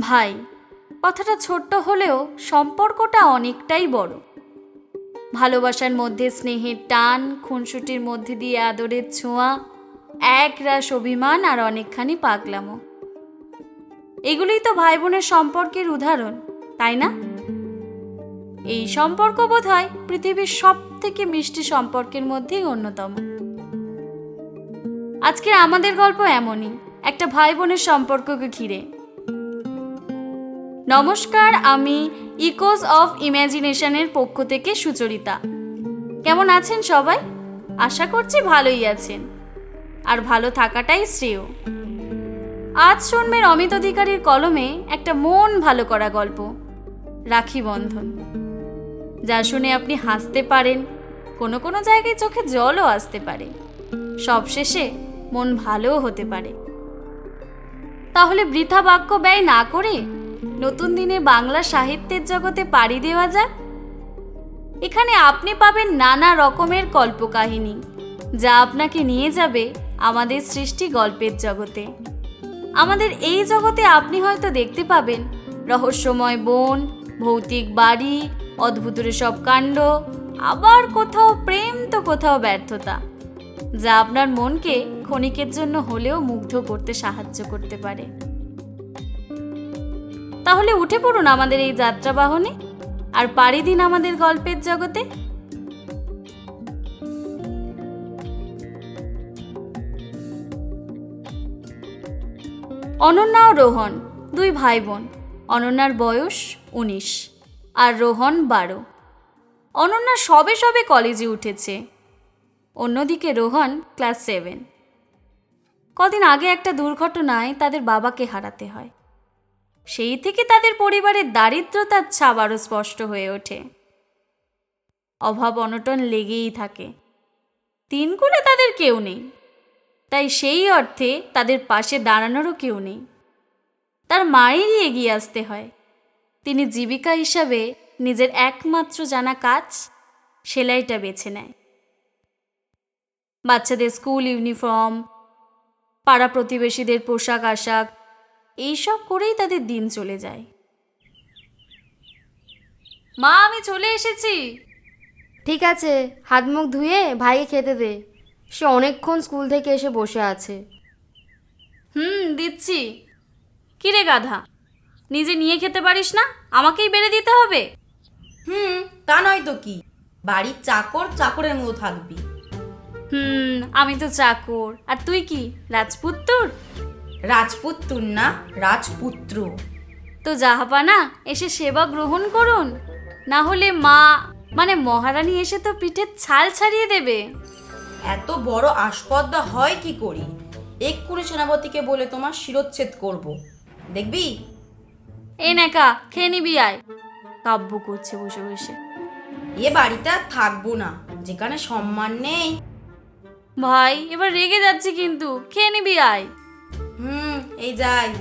ভাই, কথাটা ছোট্ট হলেও সম্পর্কটা অনেকটাই বড়। ভালোবাসার মধ্যে স্নেহের টান, খুনসুটির মধ্যে দিয়ে আদরের ছোঁয়া এক রাস অভিমান আর অনেকখানি পাগলামো। এগুলোই তো ভাই বোনের সম্পর্কের উদাহরণ, তাই না? এই সম্পর্ক বোধ হয় পৃথিবীর সব থেকে মিষ্টি সম্পর্কের মধ্যেই অন্যতম। আজকে আমাদের গল্প এমনই, একটা ভাই বোনের সম্পর্ককে ঘিরে। নমস্কার, আমি ইকোজ অফ ইমাজিনেশনের পক্ষ থেকে সুচরিতা। কেমন আছেন সবাই? আশা করছি ভালোই আছেন। আর ভালো থাকাটাই শ্রেয়। আজ শুনবেন অমিত অধিকারীর কলমে একটা মন ভালো করা গল্প, রাখি বন্ধন। যা শুনে আপনি হাসতে পারেন, কোনো কোনো জায়গায় চোখে জলও আসতে পারে। সবশেষে মন ভালোও হতে পারে। তাহলে বৃথা বাক্য ব্যয় না করে নতুন দিনে বাংলা সাহিত্যের জগতে পাড়ি দেওয়া যাক। এখানে আপনি পাবেন নানা রকমের কল্পকাহিনী, যা আপনাকে নিয়ে যাবে আমাদের সৃষ্টি গল্পের জগতে। আমাদের এই জগতে আপনি হয়তো দেখতে পাবেন রহস্যময় বন, ভৌতিক বাড়ি, অদ্ভুতের সব কাণ্ড, আবার কোথাও প্রেম তো কোথাও ব্যর্থতা, যা আপনার মনকে ক্ষণিকের জন্য হলেও মুগ্ধ করতে সাহায্য করতে পারে। তাহলে উঠে পড়ুন আমাদের এই যাত্রা বাহনে আর পাড়ি দিন আমাদের গল্পের জগতে। অনন্যা ও রোহন, দুই ভাই বোন অনন্যার বয়স উনিশ আর রোহন বারো। অনন্যা সবে সবে কলেজে উঠেছে। অন্যদিকে রোহন ক্লাস সেভেন কদিন আগে একটা দুর্ঘটনায় তাদের বাবাকে হারাতে হয়। সেই থেকে তাদের পরিবারের দারিদ্রতার ছাপ আরও স্পষ্ট হয়ে ওঠে। অভাব অনটন লেগেই থাকে। তিন কুলে তাদের কেউ নেই। তাই সেই অর্থে তাদের পাশে দাঁড়ানোরও কেউ নেই। তার মায়েরই এগিয়ে আসতে হয়। তিনি জীবিকা হিসাবে নিজের একমাত্র জানা কাজ, সেলাইটা বেছে নেয়। বাচ্চাদের স্কুল ইউনিফর্ম, পাড়া প্রতিবেশীদের পোশাক আশাক এইসব করেই তাদের দিন চলে যায়। মা আমি চলে এসেছি। ঠিক আছে হাত মুখ ধুয়ে ভাইকে খেতে দে। সে অনেকক্ষণ স্কুল থেকে এসে বসে আছে। হুম দিচ্ছি। কিরে গাধা? নিজে নিয়ে খেতে পারিস না? আমাকেই বেড়ে দিতে হবে। হুম তা নয় তো কি? বাড়ির চাকর চাকরের মতো থাকবি। হুম আমি তো চাকর। আর তুই কি রাজপুত্তর রাজপুত্তুর না রাজপুত্র। তো জাহাপানা এসে সেবা গ্রহণ করুন না হলে মা মানে মহারানী এসে তো পিঠের ছাল ছাড়িয়ে দেবে। এত বড় আসপদ্দা হয় কি করি? এক্ষুনি সেনাপতিকে বলে তোমার শিরোচ্ছেদ করব। দেখবি? এ নেকা খেয়ে নিবি আয়। কাব্য করছে বসে বসে। এ বাড়িতে আর থাকব না যেখানে সম্মান নেই। ভাই এবার রেগে যাচ্ছি কিন্তু খেয়ে নিবি আয়। এই যাই।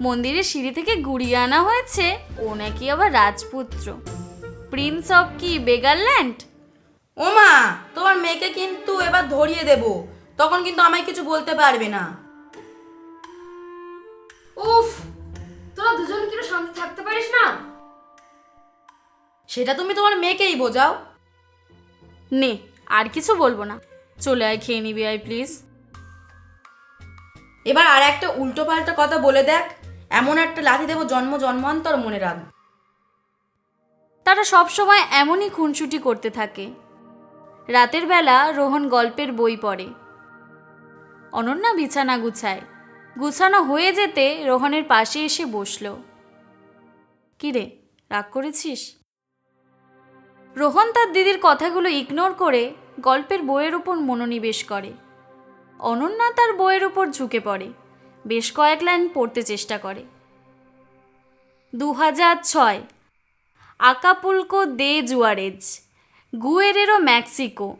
মন্দিরের সিঁড়ি থেকে গুড়িয়ে আনা হয়েছে। ও নাকি আবার রাজপুত্র। প্রিন্স অফ কি বেগারল্যান্ড ও মা তোমার মেয়েকে কিন্তু এবার ধরিয়ে দেব। তখন কিন্তু আমায় কিছু বলতে পারবে না। উফ তোরা দুজন কি শান্তি থাকতে পারিস না? সেটা তুমি তোমার মেয়েকেই বোঝাও। নে আর কিছু বলব না। চলে আয় খেয়ে নিবি আয় প্লিজ এবার আর একটা উল্টো পাল্টা কথা বলে দেখ। এমন একটা লাথি দেবো জন্ম জন্মান্তর মনে রাখ। তারা সবসময় এমনই খুনসুটি করতে থাকে। রাতের বেলা রোহন গল্পের বই পড়ে। অনন্যা বিছানা গুছায়। গুছানো হয়ে যেতে রোহনের পাশে এসে বসল। কিরে রাগ করেছিস? রোহন তার দিদির কথাগুলো ইগনোর করে গল্পের বইয়ের উপর মনোনিবেশ করে। অনন্যা তার বইয়ের উপর ঝুঁকে পড়ে। বেশ কয়েক লাইন পড়তে চেষ্টা করে। দু হাজার ছয়। Acapulco de Juarez. Guerrero Mexico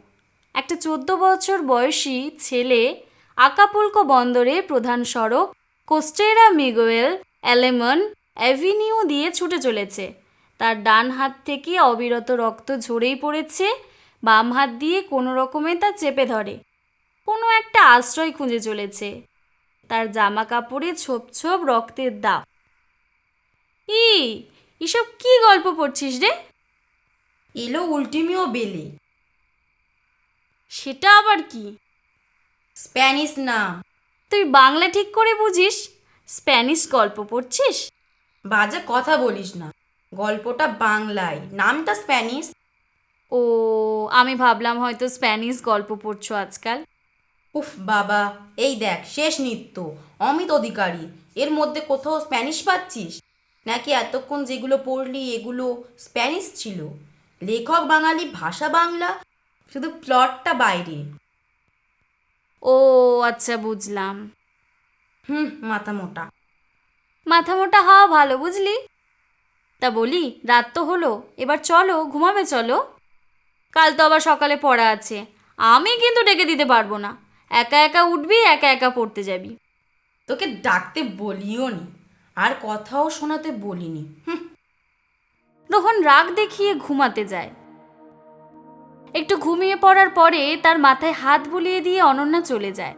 একটা চোদ্দ বছর বয়সী ছেলে আকাপুলকো বন্দরে প্রধান সড়ক কোস্টেরা মিগুয়েল অ্যালেমন অ্যাভিনিউ দিয়ে ছুটে চলেছে। তার ডান হাত থেকে অবিরত রক্ত ঝরেই পড়েছে, বাম হাত দিয়ে কোনো রকমে তা চেপে ধরে। কোনো একটা আশ্রয় খুঁজে চলেছে। তার জামা কাপড়ে ছোপ ছোপ রক্তের দাগ। ই এসব কি গল্প পড়ছিস রে? এলো উল্টিমিও বেলে। সেটা আবার কি? স্প্যানিশ না তুই বাংলা ঠিক করে বুঝিস? স্প্যানিশ গল্প পড়ছিস? বাজে কথা বলিস না। গল্পটা বাংলায়। নামটা স্প্যানিশ। ও আমি ভাবলাম হয়তো স্প্যানিশ গল্প পড়ছো আজকাল। উফ বাবা এই দেখ শেষ নৃত্য অমিত অধিকারী। এর মধ্যে কোথাও স্প্যানিশ পাচ্ছিস? নাকি এতক্ষণ যেগুলো পড়লি এগুলো স্প্যানিশ ছিল? লেখক বাঙালি ভাষা বাংলা শুধু প্লটটা বাইরে। ও আচ্ছা বুঝলাম। হুম মাথা মোটা। মাথা মোটা হওয়া ভালো বুঝলি? তা বলি রাত তো হলো এবার চলো ঘুমাবে চলো। কাল তো আবার সকালে পড়া আছে। আমি কিন্তু ডেকে দিতে পারব না। একা একা উঠবি একা একা পড়তে যাবি। তোকে ডাকতে বলিও নি আর কথাও শোনাতে বলিনি। রোহন রাগ দেখিয়ে ঘুমাতে যায়। একটু ঘুমিয়ে পড়ার পরে তার মাথায় হাত বুলিয়ে দিয়ে অনন্যা চলে যায়।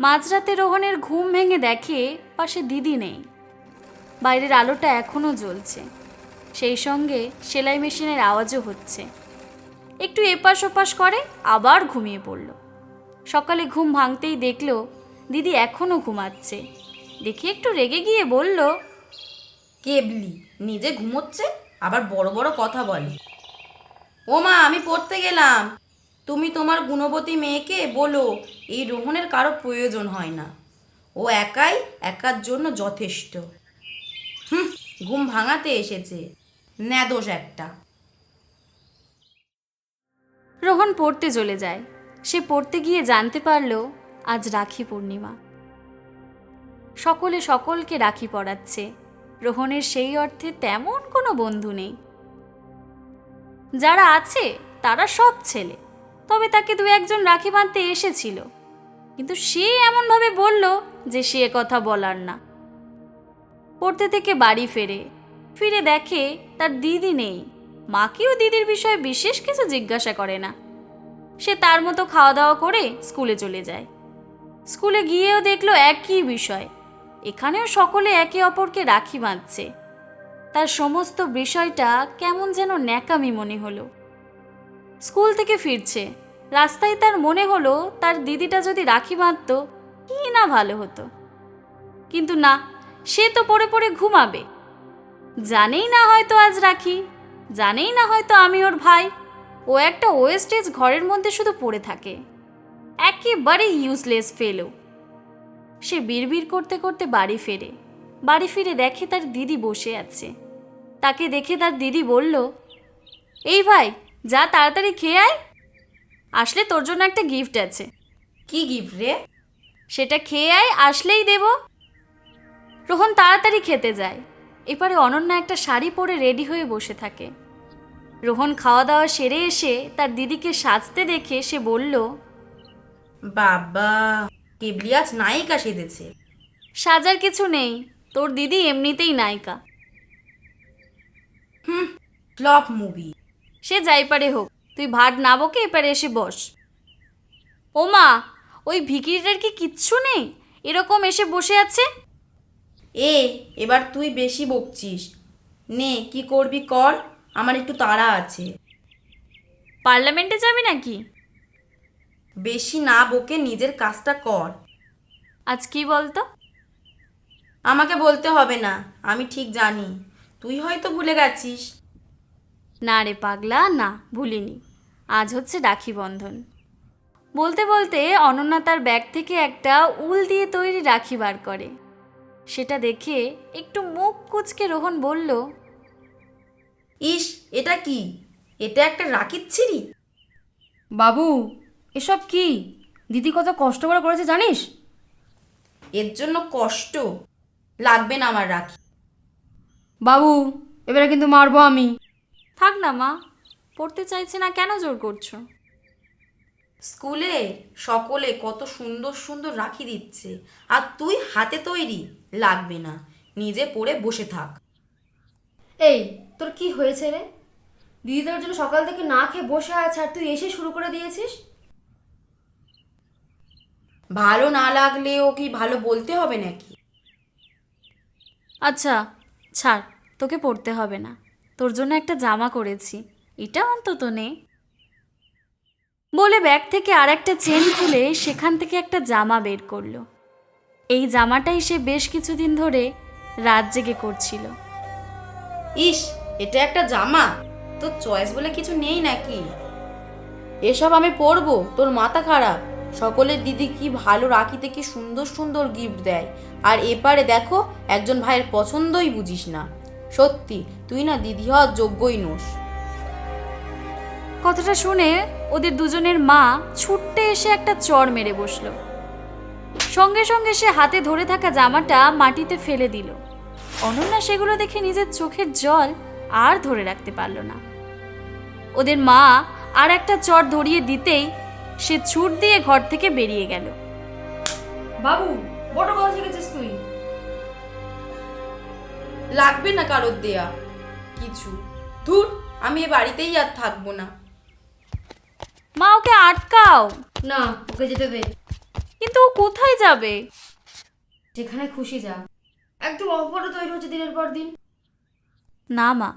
মাঝরাতে রোহনের ঘুম ভেঙে দেখে পাশে দিদি নেই। বাইরের আলোটা এখনও জ্বলছে। সেই সঙ্গে সেলাই মেশিনের আওয়াজও হচ্ছে। একটু এপাশ ওপাশ করে আবার ঘুমিয়ে পড়ল। সকালে ঘুম ভাঙতেই দেখল দিদি এখনও ঘুমাচ্ছে। দেখে একটু রেগে গিয়ে বলল কেবলি নিজে ঘুমোচ্ছে? আবার বড় বড় কথা বলে। ও মা আমি পড়তে গেলাম। তুমি তোমার গুণবতী মেয়েকে বলো এই রোহনের কারও প্রয়োজন হয় না। ও একাই একার জন্য যথেষ্ট। হুম ঘুম ভাঙাতে এসেছে। ন্যাদোষ একটা। রোহন পড়তে চলে যায়। সে পড়তে গিয়ে জানতে পারল আজ রাখি পূর্ণিমা। সকলে সকলকে রাখি পড়াচ্ছে রোহনের সেই অর্থে তেমন কোনো বন্ধু নেই। যারা আছে, তারা সব ছেলে। তবে তাকে দু একজন রাখি বাঁধতে এসেছিল। কিন্তু সে এমনভাবে বলল যে সে কথা বলার না। পড়তে থেকে বাড়ি ফেরে, ফিরে দেখে তার দিদি নেই। মাকেও দিদির বিষয়ে বিশেষ কিছু জিজ্ঞাসা করে না। সে তার মতো খাওয়া দাওয়া করে স্কুলে চলে যায়। স্কুলে গিয়েও দেখল একই বিষয়। এখানেও সকলে একে অপরকে রাখি বাঁধছে। তার সমস্ত বিষয়টা কেমন যেন ন্যাকামি মনে হলো। স্কুল থেকে ফিরছে। রাস্তায় তার মনে হলো তার দিদিটা যদি রাখি বাঁধত, কি না ভালো হতো। কিন্তু না, সে তো পড়ে পড়ে ঘুমাবে। জানেই না হয়তো আজ রাখি, জানেই না হয়তো আমি ওর ভাই। ও একটা ওয়েস্টেজ ঘরের মধ্যে শুধু পড়ে থাকে। একেবারে ইউজলেস ফেলো সে বিড়বিড় করতে করতে বাড়ি ফেরে। বাড়ি ফিরে দেখে তার দিদি বসে আছে। তাকে দেখে তার দিদি বলল এই ভাই যা তাড়াতাড়ি খেয়ে আয়। আসলে তোর জন্য একটা গিফট আছে। কি গিফট রে? সেটা খেয়ে আয় আসলেই দেব। রোহন তাড়াতাড়ি খেতে যায়। এপারে অনন্যা একটা শাড়ি পরে রেডি হয়ে বসে থাকে। রোহন খাওয়া দাওয়া সেরে এসে তার দিদিকে সাজতে দেখে সে বলল বাবা কেবলি আজ নায়িকা সেজেছে। সাজার কিছু নেই তোর দিদি এমনিতেই নায়িকা। হুম ফ্লপ মুভি। সে যাই পারে হোক তুই ভাট না বকে এপারে এসে বস। ও মা ওই ভিকিরিটার কি কিচ্ছু নেই? এরকম এসে বসে আছে? এ এবার তুই বেশি বকছিস। নে কি করবি কর। আমার একটু তাড়া আছে। পার্লামেন্টে যাবি নাকি? বেশি না বকে নিজের কাজটা কর। আজ কি বলতো? আমাকে বলতে হবে না আমি ঠিক জানি। তুই হয়তো ভুলে গেছিস। না রে পাগলা না ভুলিনি। আজ হচ্ছে রাখি বন্ধন। বলতে বলতে অনন্যা তার ব্যাগ থেকে একটা উল দিয়ে তৈরি রাখি বার করে। সেটা দেখে একটু মুখ কুচকে রোহন বলল ইস এটা কি? এটা একটা রাখির ছিরি? বাবু এসব কি? দিদি কত কষ্ট করে করেছে জানিস? এর জন্য কষ্ট লাগবে না আমার রাখি। বাবু এবারে কিন্তু মারবো আমি। থাক না মা পড়তে চাইছে না কেন জোর করছ? স্কুলে সকলে কত সুন্দর সুন্দর রাখি দিচ্ছে আর তুই হাতে তৈরি লাগবে না নিজে পড়ে বসে থাক। এই তোর কি হয়েছে রে? দিদি তোর জন্য সকাল থেকে না খেয়ে বসে আছে আর তুই এসে শুরু করে দিয়েছিস? ভালো না লাগলে ও কি ভালো বলতে হবে নাকি? আচ্ছা ছাড় তোকে পড়তে হবে না। তোর জন্য একটা জামা করেছি। এটা অন্তত নে। বলে ব্যাগ থেকে আর একটা চেন খুলে সেখান থেকে একটা জামা বের করল। এই জামাটাই সে বেশ কিছুদিন ধরে রাত জেগে করছিল। ইস, এটা একটা জামা। তোর চয়েস বলে কিছু নেই নাকি? এসব আমি পরবো, তোর মাথা খারাপ। সকলের দিদি কি ভালো রাখিতে কি সুন্দর সুন্দর গিফট দেয়। আর এপারে দেখো, একজন ভাইয়ের পছন্দই বুঝিস না। সত্যি, তুই না দিদি হওয়ার যোগ্যই নোস। কথাটা শুনে ওদের দুজনের মা ছুটতে এসে একটা চড় মেরে বসল। সঙ্গে সঙ্গে সে হাতে ধরে থাকা জামাটা মাটিতে ফেলে দিল। অনন্যা সেগুলো দেখে নিজের চোখের জল আর ধরে রাখতে পারল না। ওদের মা আর একটা চড় ধরিয়ে দিতেই সে ছুট দিয়ে ঘর থেকে বেরিয়ে গেল। বাবু বড় কথা শিখেছিস তুই। লাগবে না কারোর দেয়া। কিছু। ধুর আমি এ বাড়িতেই আর থাকব না। মা ওকে আটকাও। না ওকে যেতে দে। কিন্তু ও কোথায় যাবে? যেখানে খুশি যা। একদম অপরও তৈরি হচ্ছে দিনের পর দিন। না মা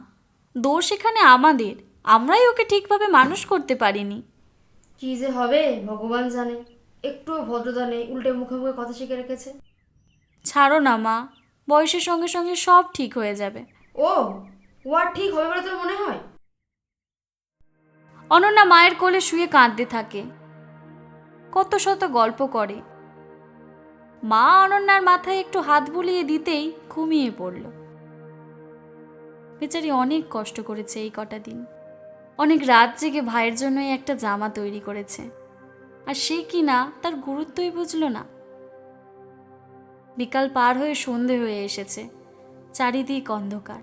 দোষ এখানে আমাদের। আমরাই ওকে ঠিকভাবে মানুষ করতে পারিনি। কি যে হবে ভগবান জানে। একটুও ভদ্রতা নেই উল্টে মুখে মুখে কথা শিখে রেখেছে। ছাড়ো না মা বয়সের সঙ্গে সঙ্গে সব ঠিক হয়ে যাবে। ও ও আর ঠিক হবে বলে তোর মনে হয়? অনন্যা মায়ের কোলে শুয়ে কাঁদতে থাকে। কত শত গল্প করে। মা অনন্যার মাথায় একটু হাত বুলিয়ে দিতেই ঘুমিয়ে পড়ল। বেচারি অনেক কষ্ট করেছে এই কটা দিন। অনেক রাত জেগে ভাইয়ের জন্যই একটা জামা তৈরি করেছে। আর সে কি না তার গুরুত্বই বুঝলো না। বিকাল পার হয়ে সন্ধে হয়ে এসেছে। চারিদিক অন্ধকার।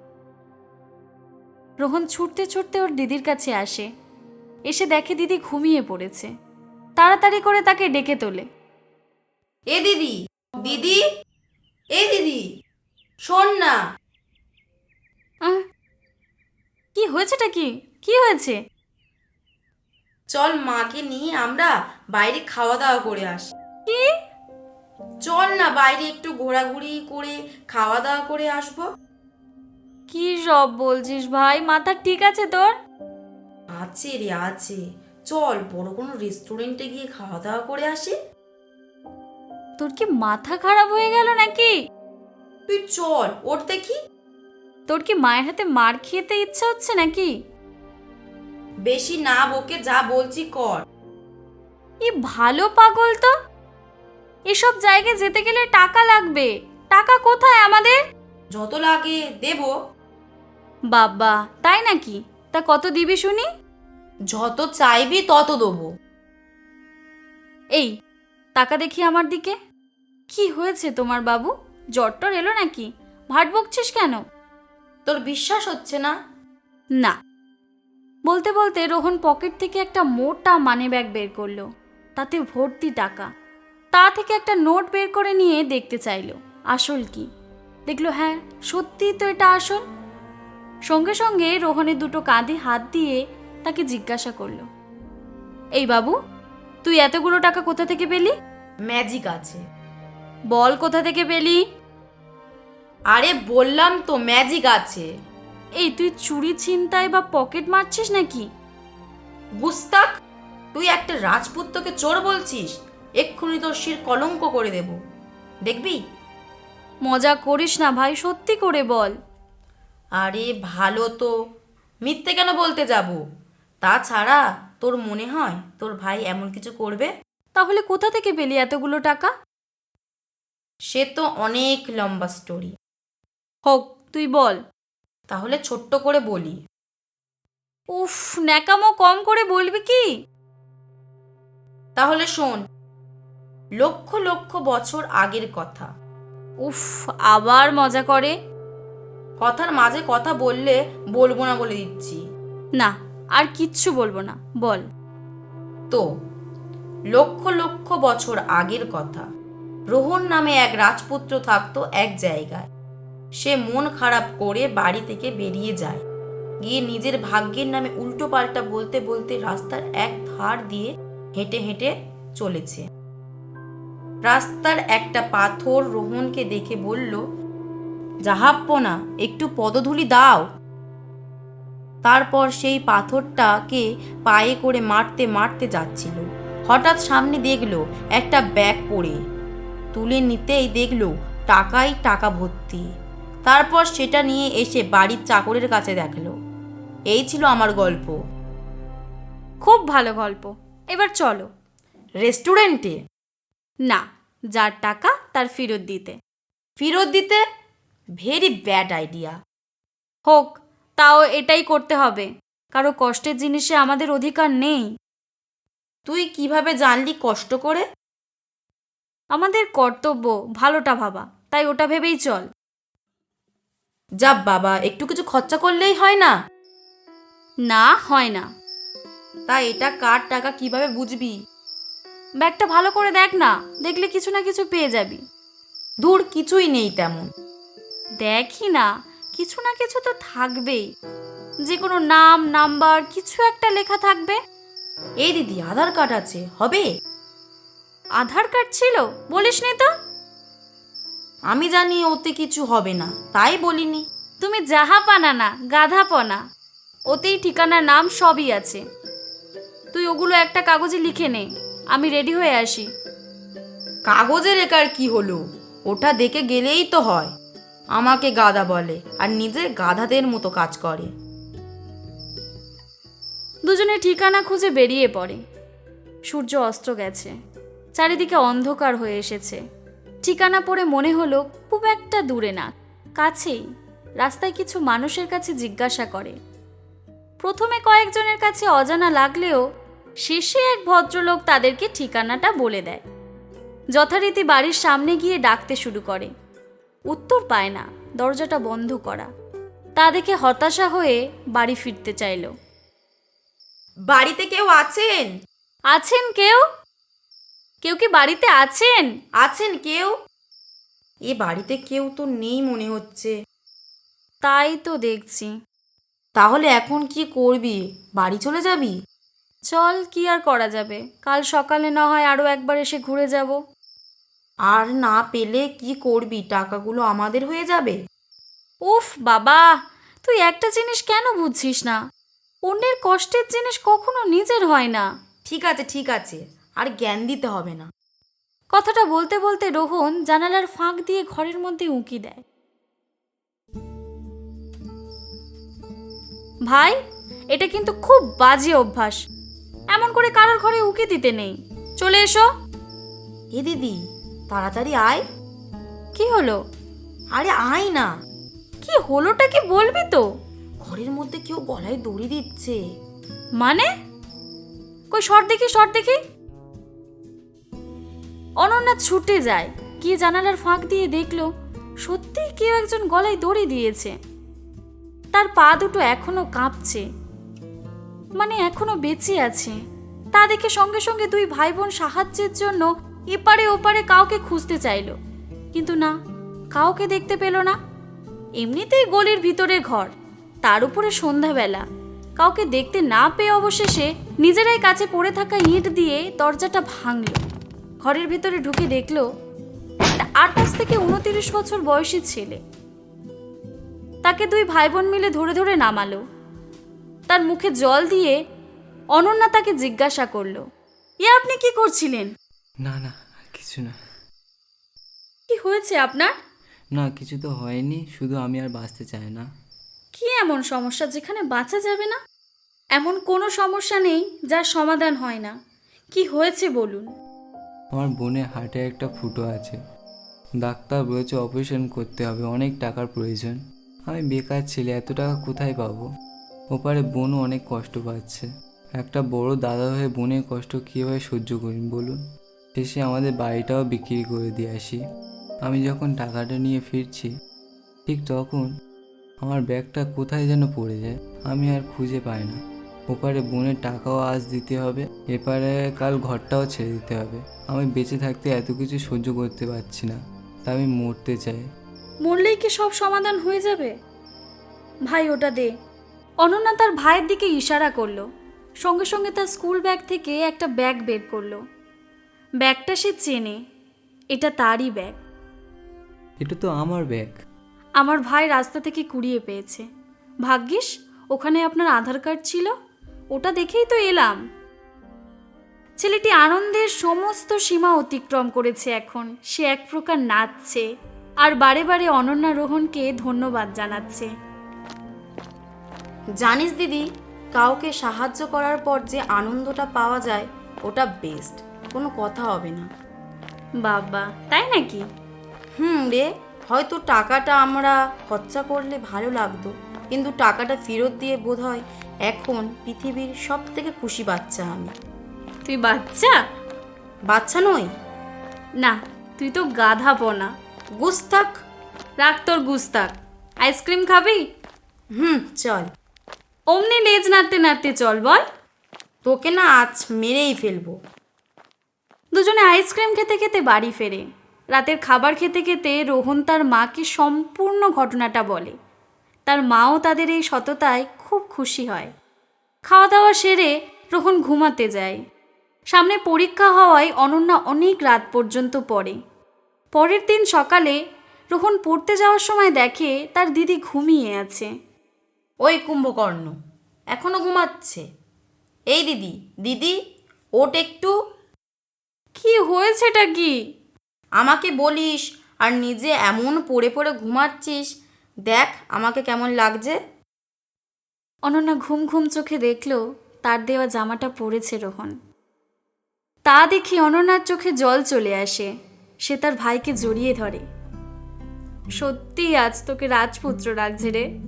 রোহন ছুটতে ছুটতে ওর দিদির কাছে আসে। এসে দেখে দিদি ঘুমিয়ে পড়েছে। তাড়াতাড়ি করে তাকে ডেকে তোলে। এ দিদি দিদি এ দিদি শোন না। কি হয়েছেটা কি? কি হয়েছে? চল মাকে নিয়ে আমরা বাইরে খাওয়া দাওয়া করে আসি। কি? চল না বাইরে একটু ঘোরাঘুরি করে খাওয়া দাওয়া করে আসব। কি সব বলছিস ভাই? মাথা ঠিক আছে তোর? আছে রে আছে। চল বড় কোনো রেস্টুরেন্টে গিয়ে খাওয়া দাওয়া করে আসি। তোর কি মাথা খারাপ হয়ে গেল নাকি? তুই চল ওর দেখি। তোর কি মায়ের হাতে মার খেতে ইচ্ছা হচ্ছে নাকি? বেশি না বকে যা বলছি কর। ই ভালো পাগল তো। এসব জায়গায় যেতে গেলে টাকা লাগবে। টাকা কোথায় আমাদের? যত লাগে দেব। বাবা তাই নাকি? তা কত দিবি শুনি? যত চাইবি তত দেবো। এই টাকা দেখি আমার দিকে। কি হয়েছে তোমার বাবু? জ্বরটর এলো নাকি? ভাট বকছিস কেন? তোর বিশ্বাস হচ্ছে না? না। বলতে বলতে রোহন পকেট থেকে একটা মোটা মানি ব্যাগ বের করল। তাতে ভর্তি টাকা। তা থেকে একটা নোট বের করে নিয়ে দেখতে চাইলো। আসল কি? দেখল হ্যাঁ সত্যিই তো এটা আসল। সঙ্গে সঙ্গে রোহনের দুটো কাঁধে হাত দিয়ে তাকে জিজ্ঞাসা করল এই বাবু তুই এতগুলো টাকা কোথা থেকে পেলি? ম্যাজিক আছে। বল কোথা থেকে পেলি? আরে বললাম তো ম্যাজিক আছে। এই তুই চুরি ছিনতাই বা পকেট মারছিস নাকি? গুস্তাক তুই একটা রাজপুত্রকে চোর বলছিস? এক্ষুনি তোর শির কলঙ্ক করে দেব। দেখবি? মজা করিস না ভাই সত্যি করে বল। আরে ভালো তো মিথ্যে কেন বলতে যাব? তাছাড়া তোর মনে হয় তোর ভাই এমন কিছু করবে? তাহলে কোথা থেকে পেলি এতগুলো টাকা? সে তো অনেক লম্বা স্টোরি হোক তুই বল। তাহলে ছোট্ট করে বলি। উফ ন্যাকামো কম করে বলবি কি? তাহলে শোন লক্ষ লক্ষ বছর আগের কথা। উফ আবার মজা করে। কথার মাঝে কথা বললে বলব না বলে দিচ্ছি। না আর কিচ্ছু বলব না বল। তো লক্ষ লক্ষ বছর আগের কথা। রোহন নামে এক রাজপুত্র থাকতো এক জায়গায়। সে মন খারাপ করে বাড়ি থেকে বেরিয়ে যায়। গিয়ে নিজের ভাগ্যের নামে উল্টো পাল্টা বলতে বলতে রাস্তার এক ধার দিয়ে হেঁটে হেঁটে চলেছে। রাস্তার একটা পাথর রোহনকে দেখে বলল, জাহাপ্পনা, একটু পদধূলি দাও। তারপর সেই পাথরটাকে পায়ে করে মারতে মারতে যাচ্ছিল। হঠাৎ সামনে দেখল একটা ব্যাগ পড়ে। তুলে নিতেই দেখল টাকাই টাকা ভর্তি। তারপর সেটা নিয়ে এসে বাড়ির চাকরের কাছে দেখল। এই ছিল আমার গল্প। খুব ভালো গল্প। এবার চলো। রেস্টুরেন্টে? না যার টাকা তার ফেরত দিতে। ফেরত দিতে? Very bad idea. হোক তাও এটাই করতে হবে। কারও কষ্টের জিনিসে আমাদের অধিকার নেই। তুই কীভাবে জানলি কষ্ট করে? আমাদের কর্তব্য ভালোটা ভাবা তাই ওটা ভেবেই চল। যা বাবা একটু কিছু খরচা করলেই হয় না? না হয় না। তা এটা কার টাকা কীভাবে বুঝবি? ব্যাগটা ভালো করে দেখ না দেখলে কিছু না কিছু পেয়ে যাবি। দূর কিছুই নেই তেমন। দেখি না কিছু না কিছু তো থাকবেই। যে কোনো নাম নাম্বার কিছু একটা লেখা থাকবে। এই দিদি আধার কার্ড আছে হবে? আধার কার্ড ছিল? বলিসনি তো। আমি জানি ওতে কিছু হবে না তাই বলিনি। তুমি যাহা পানা না গাধা পনা ওতেই ঠিকানা নাম সবই আছে। তুই ওগুলো একটা কাগজে লিখে নে আমি রেডি হয়ে আসি। কাগজে রেখার কি হলো? ওটা দেখে গেলেই তো হয়। আমাকে গাধা বলে আর নিজে গাধাদের মতো কাজ করে। দুজনে ঠিকানা খুঁজে বেরিয়ে পড়ে। সূর্য অস্ত গেছে। চারিদিকে অন্ধকার হয়ে এসেছে। ঠিকানা পড়ে মনে হলো খুব একটা দূরে না কাছেই। রাস্তায় কিছু মানুষের কাছে জিজ্ঞাসা করে। প্রথমে কয়েকজনের কাছে অজানা লাগলেও শেষে এক ভদ্রলোক তাদেরকে ঠিকানাটা বলে দেয়। যথারীতি বাড়ির সামনে গিয়ে ডাকতে শুরু করে। উত্তর পায় না দরজাটা বন্ধ করা। তা দেখে হতাশা হয়ে বাড়ি ফিরতে চাইলো। বাড়িতে কেউ আছেন? আছেন কেউ? কেউ কি বাড়িতে আছেন? আছেন কেউ? এ বাড়িতে কেউ তো নেই মনে হচ্ছে। তাই তো দেখছি। তাহলে এখন কি করবি? বাড়ি চলে যাবি? চল কি আর করা যাবে? কাল সকালে না হয় আরও একবার এসে ঘুরে যাব। আর না পেলে কি করবি? টাকাগুলো আমাদের হয়ে যাবে। উফ বাবা! তুই একটা জিনিস কেন বুঝছিস না? অন্যের কষ্টের জিনিস কখনো নিজের হয় না। ঠিক আছে ঠিক আছে। আর জ্ঞান দিতে হবে না। কথাটা বলতে বলতে রোহন জানালার ফাঁক দিয়ে ঘরের মধ্যে উঁকি দেয়। ভাই এটা কিন্তু খুব বাজে অভ্যাস। এমন করে কারোর ঘরে উঁকি দিতে নেই। চলে এসো। এ দিদি তাড়াতাড়ি আয়। কি হলো? আরে আয় না। কি হলোটা কি বলবি তো? ঘরের মধ্যে কেউ গলায় দড়ি দিচ্ছে। মানে? কই শর্ট দেখি শর্ট দেখি। অনন্যা ছুটে যায়। গিয়ে জানালার ফাঁক দিয়ে দেখল, সত্যিই কেউ একজন গলায় দড়ি দিয়েছে। তার পা দুটো এখনও কাঁপছে মানে এখনও বেঁচে আছে। তা দেখে সঙ্গে সঙ্গে দুই ভাই বোন সাহায্যের জন্য এপারে ওপারে কাউকে খুঁজতে চাইলো। কিন্তু না, কাউকে দেখতে পেল না। এমনিতেই গলির ভিতরে ঘর, তার উপরে সন্ধ্যাবেলা। কাউকে দেখতে না পেয়ে অবশেষে নিজেরাই কাছে পড়ে থাকা ইঁট দিয়ে দরজাটা ভাঙল। ঘরের ভিতরে ঢুকে দেখল একটা আঠাশ থেকে উনতিরিশ বছর বয়সী ছেলে। তাকে দুই ভাই বোন মিলে ধরে ধরে নামালো। তার মুখে জল দিয়ে অনন্যা তাকে জিজ্ঞাসা করল এ আপনি কি করছিলেন? না না কিছু না। কি হয়েছে আপনার? না কিছু তো হয়নি শুধু আমি আর বাঁচতে চাই না। কি এমন সমস্যা যেখানে বাঁচা যাবে না? এমন কোনো সমস্যা নেই যার সমাধান হয় না। কি হয়েছে বলুন। আমার বোনের হার্টে একটা ফুটো আছে। ডাক্তার বলেছে অপারেশন করতে হবে, অনেক টাকার প্রয়োজন। আমি বেকার ছেলে, এত টাকা কোথায় পাবো? ওপারে বোনও অনেক কষ্ট পাচ্ছে। একটা বড় দাদা হয়ে বোনের কষ্ট কীভাবে সহ্য করি, বলুন? শেষে আমাদের বাড়িটাও বিক্রি করে দিয়ে আসি। আমি যখন টাকাটা নিয়ে ফিরছি, ঠিক তখন আমার ব্যাগটা কোথায় যেন পড়ে যায়, আমি আর খুঁজে পাই না। ওপারে বোনের টাকাও আজ দিতে হবে, এপারে কাল ঘরটাও ছেড়ে দিতে হবে। আমি বেঁচে থাকতে এত কিছু সহ্য করতে পারছি না তা আমি মরতে চাই। মরলেই কি সব সমাধান হয়ে যাবে? ভাই ওটা দে। অনন্যা তার ভাইয়ের দিকে ইশারা করল। সঙ্গে সঙ্গে তার স্কুল ব্যাগ থেকে একটা ব্যাগ বের করল। ব্যাগটা সে চেনে। এটা তারই ব্যাগ। এটা তো আমার ব্যাগ। আমার ভাই রাস্তা থেকে কুড়িয়ে পেয়েছে। ভাগ্যিস ওখানে আপনার আধার কার্ড ছিল। ওটা দেখেই তো এলাম। ছেলেটি আনন্দের সমস্ত সীমা অতিক্রম করেছে এখন। সে এক প্রকার নাচছে আর বারে বারে অনন্যা রোহনকে ধন্যবাদ জানাচ্ছে। জানিস দিদি, কাউকে সাহায্য করার পর যে আনন্দটা পাওয়া যায়, ওটা বেস্ট কোনো কথা হবে না। বাবা, তাই নাকি? হুম রে, হয়তো টাকাটা আমরা খরচা করলে ভালো লাগতো, কিন্তু টাকাটা ফেরত দিয়ে বোধ হয় এখন পৃথিবীর সব থেকে খুশি বাচ্চা আমি। তুই বাচ্চা? বাচ্চা নই। না তুই তো গাধা পোনা। গুস্তাক রাখ তোর গুস্তাক আইসক্রিম খাবি? হুম চল। অমনি লেজ নাড়তে নাড়তে চল বল। তোকে না আজ মেরেই ফেলব। দুজনে আইসক্রিম খেতে খেতে বাড়ি ফেরে। রাতের খাবার খেতে খেতে রোহন তার মাকে সম্পূর্ণ ঘটনাটা বলে। তার মাও তাদের এই সততায় খুব খুশি হয়। খাওয়া দাওয়া সেরে রোহন ঘুমাতে যায়। সামনে পরীক্ষা হওয়ায় অনন্যা অনেক রাত পর্যন্ত পড়ে। পরের দিন সকালে রোহন পড়তে যাওয়ার সময় দেখে তার দিদি ঘুমিয়ে আছে। ওই কুম্ভকর্ণ এখনও ঘুমাচ্ছে। এই দিদি দিদি ওট একটু। কি হয়েছেটা কি? আমাকে বলিস আর নিজে এমন পড়ে পড়ে ঘুমাচ্ছিস। দেখ আমাকে কেমন লাগছে। অনন্যা ঘুম ঘুম চোখে দেখল তার দেওয়া জামাটা পরেছে রোহন। তা দেখি অনন্যার চোখে জল চলে আসে। সে তার ভাইকে জড়িয়ে ধরে। সত্যি আজ তোকে রাজপুত্র লাগছে রে।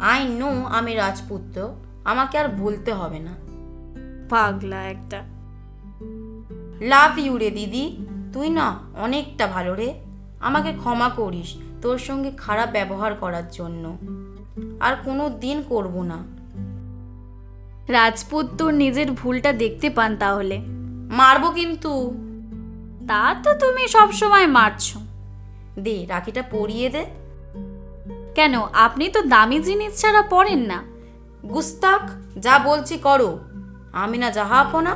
আই নো আমি রাজপুত্র আমাকে আর বলতে হবে না। পাগলা একটা। লাভ ইউ রে দিদি তুই না অনেকটা ভালো রে। আমাকে ক্ষমা করিস তোর সঙ্গে খারাপ ব্যবহার করার জন্য। আর কোনো দিন করব না। রাজপুত তোর নিজের ভুলটা দেখতে পান তাহলে। মারবো কিন্তু। তা তো তুমি সব সময় মারছো। দে, রাখিটা পরিয়ে দে। কেন, আপনি তো দামি জিনিস ছাড়া পড়েন না। গুস্তাক যা বলছি করো। আমি না জাহাপনা।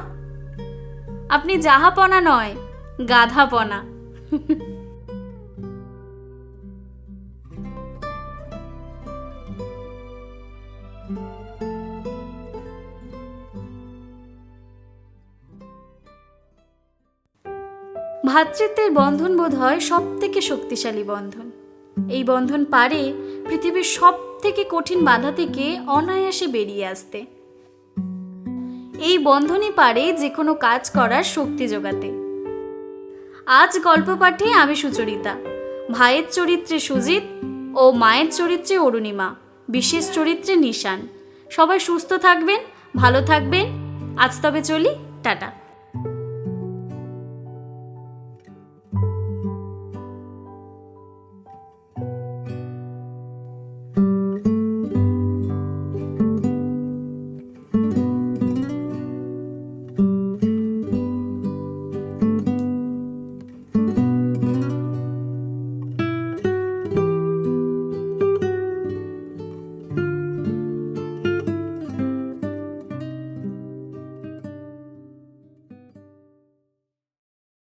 আপনি জাহাপনা নয়, গাধাপনা। ভ্রাতৃত্বের বন্ধন বোধ হয় সব থেকে শক্তিশালী বন্ধন। এই বন্ধন পারে পৃথিবীর সব থেকে কঠিন বাধা থেকে অনায়াসে বেরিয়ে আসতে। এই বন্ধনই পারে যে কোনো কাজ করার শক্তি যোগাতে আজ গল্প পাঠে আমি সুচরিতা, ভাইয়ের চরিত্রে সুজিত ও মায়ের চরিত্রে অরুণিমা, বিশেষ চরিত্রে নিশান। সবাই সুস্থ থাকবেন, ভালো থাকবেন। আজ তবে চলি, টাটা।